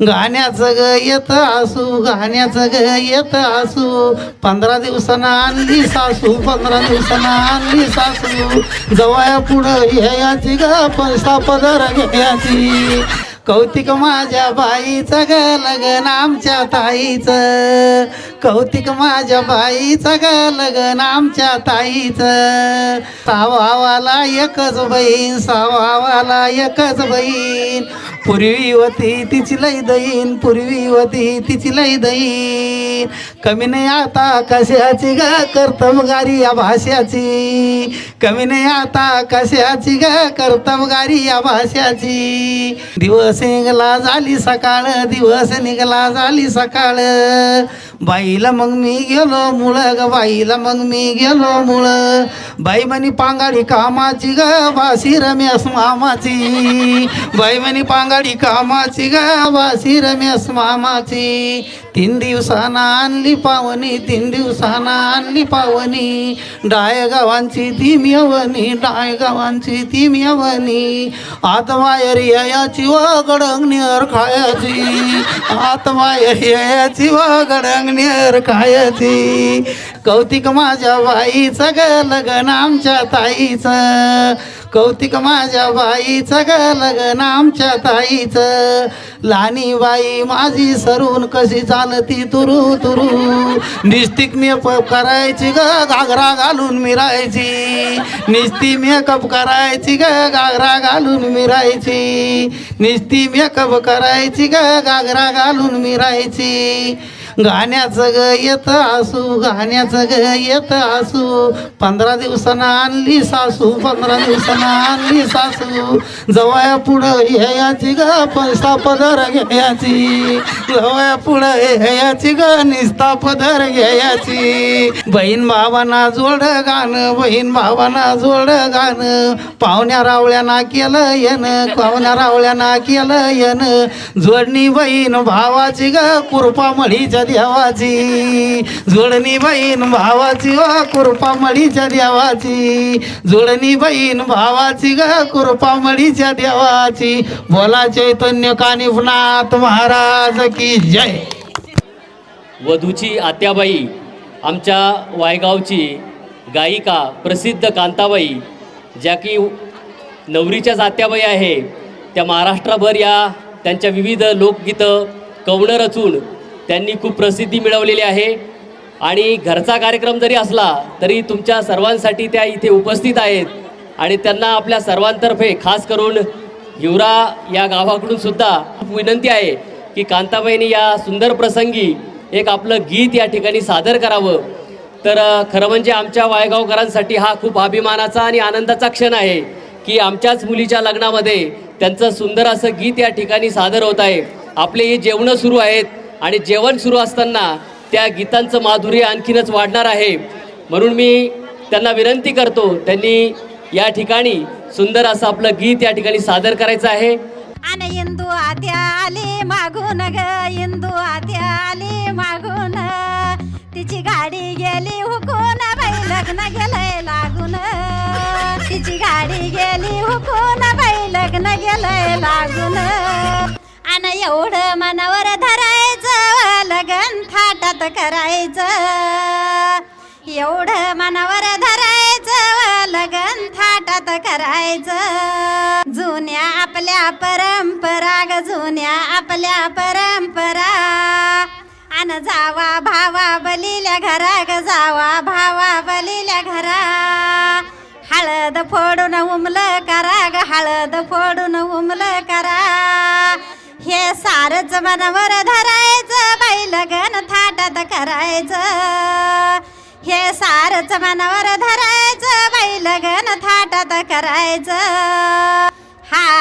गाण्याचं ग येत असू गाण्याचं ग येत असू. पंधरा दिवसानं आणली सासू पंधरा दिवसानं आणली सासू. जवळ पुढं याची ग पैसा पदर घ्यायची. कौतिक माझ्या बाईचं ग लग्न आमच्या ताईचं. कौतिक माझ्या बाईचं ग लग्न आमच्या ताईचं. सावावाला एकच बहीण सावावाला एकच बहीण. पूर्वी होती तिची लई दईन पूर्वी होती तिची लई दईन कमी नाही आता कशाची ग कर्तबगारी या भाषाची. कमी नाही आता कशाची ग कर्तमगारी या भाषाची. दिवस निघला झाली सकाळ दिवस निघला झाली सकाळ. बाईला मग मी गेलो मुळ ग बाईला मग मी गेलो मुळ. बाई म्हणी पांगाडी कामाची ग बासी रमेश मामाची. बाई म्हणी पांगाडी कामाची ग बासी रमेश मामाची. तीन दिवसाना आणली पावनी तीन दिवसाना आणली पावनी. डाय गावांची ती मिळवणी डाय गावांची ती मिळवणी. आतमायर याची व गडंगणीवर खायची. आतमायर याची व गडंगणीवर खायची कौतिक माझ्या बाईचं ग लग्न आमच्या ताईचं. कौतिक माझ्या बाईचं ग लग्न आमच्या ताईचं. लहानी बाई माझी सरून कशी चालती तुरू तुरू. निस्तिक मेकअप करायची ग घागरा घालून मिरायची. निस्ती मेकअप करायची ग घागरा घालून मिरायची. निस्ती मेकअप करायची ग घागरा घालून मिरायची. गाण्याचं ग येत असू गाण्याचं ग येत असू. पंधरा दिवसानं आणली सासू पंधरा दिवसानं आणली सासू. जवळ पुढं याची ग पैसा पदर घ्यायची. जवळ पुढं याची ग निस्ता पदर घ्यायची. बहीण भावाना जोड गाणं बहीण भावाना जोड गाणं. पाहुण्या रावळ्याना केलं येन पाहुण्या रावळ्याना केलं येन जोडणी बहीण भावाची ग कुरपा मळीच्या देवाची जोडणी बहीण भावाची व कुरपा मळीच्या देवाची जोडणी बहीण भावाची ग कुरपा मळीच्या देवाची बोला चैतन्य कानिफनाथ महाराज की जय. वधूची आत्याबाई आमच्या वायगावची गायिका प्रसिद्ध कांताबाई ज्या की नवरीच्याच आत्याबाई आहे त्या महाराष्ट्रभर या त्यांच्या विविध लोकगीतं कवणं रचून त्यांनी खूप प्रसिद्धी मिळवलेली आहे. आणि घरचा कार्यक्रम जरी असला तरी तुमच्या सर्वांसाठी त्या इथे उपस्थित आहेत. आणि त्यांना आपल्या सर्वांतर्फे खास करून हिवरा या गावाकडून सुद्धा खूप विनंती आहे की कांताबाईंनी या सुंदर प्रसंगी एक आपलं गीत या ठिकाणी सादर करावं. तर खरं म्हणजे आमच्या वायगावकरांसाठी हा खूप अभिमानाचा आणि आनंदाचा क्षण आहे की आमच्याच मुलीच्या लग्नामध्ये त्यांचं सुंदर असं गीत या ठिकाणी सादर होत आहे. आपले हे जेवणं सुरू आहेत. आणि जेवण सुरू असताना त्या गीतांचं माधुर्य आणखीनच वाढणार आहे. म्हणून मी त्यांना विनंती करतो त्यांनी या ठिकाणी सुंदर असं आपलं गीत या ठिकाणी सादर करायचं आहे. आणि इंदू आत्या आली मागून ग इंदू आत्या आली मागून. तिची गाडी गेली हुकून बाई लग्न गेलंय लागून. तिची गाडी गेली हुकून बाई लग्न गेलंय लागून. आणि एवढं मन आपल्या परंपरा गजून्या जुन्या आपल्या परंपरा. अन जावा भावा बलिल्या घरा ग जावा भावा बलिल्या घरा. हळद फोडून उमलं करा ग हळद फोडून उमलं करा. हे सारच मनावर धरायचं बैल लगन थाटात करायचं. हे सारच मनावर धरायचं बैल लगन थाटात करायचं.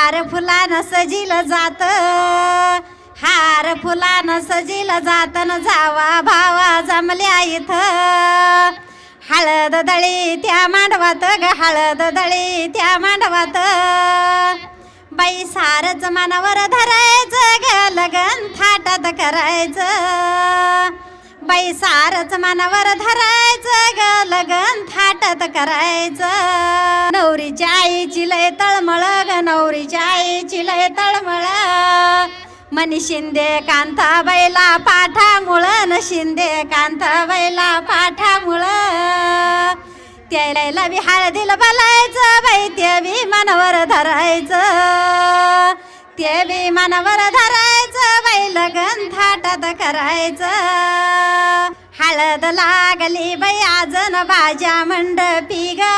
हार फुलानं सजिलं जात. हार फुलानं सजिलं जात न जावा भावा जमल्या इथं. हळद दळी त्या मांडवात ग हळद दळी त्या मांडवात. बाई सारच मनावर धरायचं ग लगन थाटात करायचं. बाई सारच मनावर धरायचं ग लगन थाटात करायचं. नवरीच्या आईची लय तळमळ ग नवरीच्या आईची लय तळमळ. मनी शिंदे कांता बैला पाठामुळं न शिंदे कांता बैला पाठामुळं. त्याला बी हळदीला बलायचं बाई ते बी मनावर धरायचं. ते बी मनावर धरायचं बाई लगन थाटात करायचं. हळद लागली बाई आजन बाजा मंडपी ग.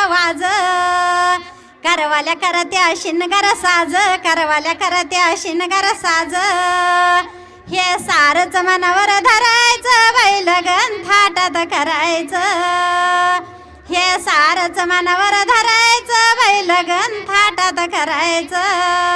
करवाल्या करत्या शिनगर साज करवाल्या करत्या शिनगर साज. हे सारच मनावर धरायचं बैल लगन थाटात करायचं. हे सारच मनावर धरायचं बैल लगन थाटात करायचं.